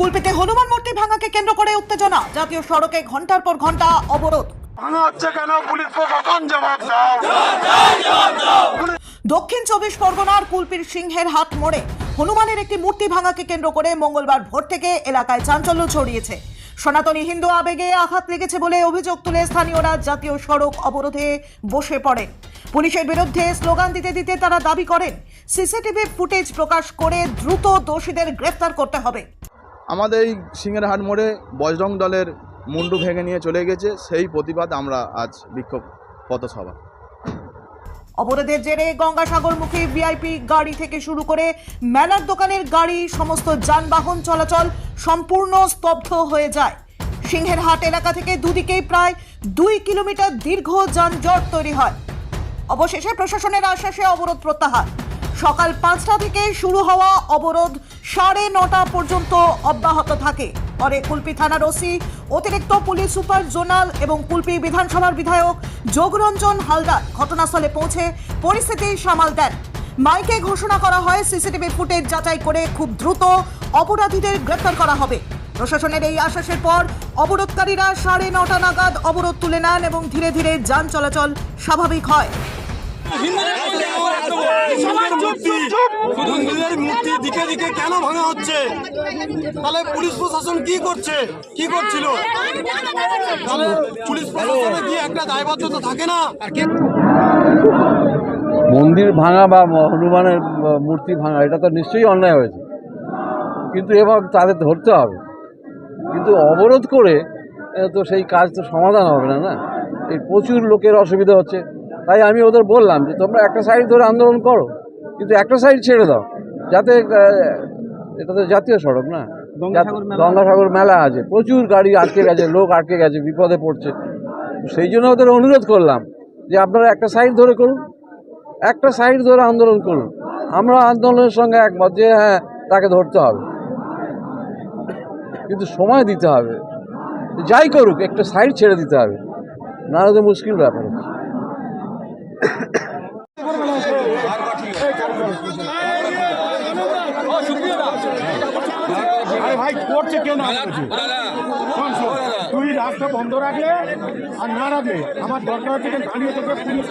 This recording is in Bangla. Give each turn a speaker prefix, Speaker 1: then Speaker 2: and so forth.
Speaker 1: কুলপিতে হনুমান মূর্তি ভাঙাকে কেন্দ্র করে উত্তেজনা। জাতীয় সড়কে ঘণ্টার পর ঘণ্টা অবরোধ।
Speaker 2: ভাঙা হচ্ছে কেন? পুলিশ প্রশাসন জবাব দাও।
Speaker 1: দক্ষিণ চব্বিশ পরগনার কুলপির সিংহের হাত মোড়ে হনুমানের একটি মূর্তি ভাঙাকে কেন্দ্র করে মঙ্গলবার ভোর থেকে এলাকায় চাঞ্চল্য ছড়িয়েছে। সনাতনী হিন্দু আবেগে আঘাত লেগেছে বলে অভিযোগ তুলে স্থানীয়রা জাতীয় সড়ক অবরোধে বসে পড়েন। পুলিশের বিরুদ্ধে স্লোগান দিতে দিতে তারা দাবি করেন সিসিটিভি ফুটেজ প্রকাশ করে দ্রুত দোষীদের গ্রেফতার করতে হবে।
Speaker 3: আমাদের এই সিংহের হাট মোড়ে বজরং দলের মুন্ডু ভেঙে নিয়ে চলে গেছে, সেই প্রতিবাদ আমরা আজ বিক্ষোভ পথসভা।
Speaker 1: অবরোধের জেরে গঙ্গাসাগরমুখী ভিআইপি গাড়ি থেকে শুরু করে মেলার দোকানের গাড়ি, সমস্ত যানবাহন চলাচল সম্পূর্ণ স্তব্ধ হয়ে যায়। সিংহের হাট এলাকা থেকে দুদিকেই প্রায় দুই কিলোমিটার দীর্ঘ যানজট তৈরি হয়। অবশেষে প্রশাসনের আশ্বাসে অবরোধ প্রত্যাহার। সকাল পাঁচটা থেকে শুরু হওয়া অবরোধ সাড়ে নটা পর্যন্ত অব্যাহত থাকে। পরে কুলপি থানার ওসি, অতিরিক্ত পুলিশ সুপার জোনাল এবং কুলপি বিধানসভার বিধায়ক যোগরঞ্জন হালদার ঘটনাস্থলে পৌঁছে পরিস্থিতি সামাল দেন। মাইকে ঘোষণা করা হয়, সিসিটিভি ফুটেজ যাচাই করে খুব দ্রুত অপরাধীদের গ্রেপ্তার করা হবে। প্রশাসনের এই আশ্বাসের পর অবরোধকারীরা সাড়ে নটা নাগাদ অবরোধ তুলে নেন এবং ধীরে ধীরে যান চলাচল স্বাভাবিক হয়।
Speaker 4: মন্দির ভাঙা বা হনুমানের মূর্তি ভাঙা, এটা তো নিশ্চয়ই অন্যায় হয়েছে। কিন্তু এবার তাদের ধরতে হবে। কিন্তু অবরোধ করে তো সেই কাজ তো সমাধান হবে না না? এই প্রচুর লোকের অসুবিধা হচ্ছে। তাই আমি ওদের বললাম যে, তোমরা একটা সাইড ধরে আন্দোলন করো। কিন্তু একটা সাইড ছেড়ে দাও। যাতে এটা তো জাতীয় সড়ক না। গঙ্গাসাগর মেলা। আছে। প্রচুর গাড়ি আটকে গেছে লোক আটকে গেছে বিপদে পড়ছে। সেই জন্য ওদের অনুরোধ করলাম যে আপনারা একটা সাইড ধরে করুন। একটা সাইড ধরে আন্দোলন করুন। আমরা আন্দোলনের সঙ্গে একমত যে হ্যাঁ তাকে ধরতে হবে। কিন্তু সময় দিতে হবে। যাই করুক একটা সাইড ছেড়ে দিতে হবে। নাহলে তো মুশকিল ব্যাপার হচ্ছে
Speaker 5: আরে ভাই করছে কেউ না করছে শোন, শোন, তুই রাস্তা বন্ধ রাখলে আর না রাখলে আমার দরকার হচ্ছে দাঁড়িয়ে তোকে পুলিশ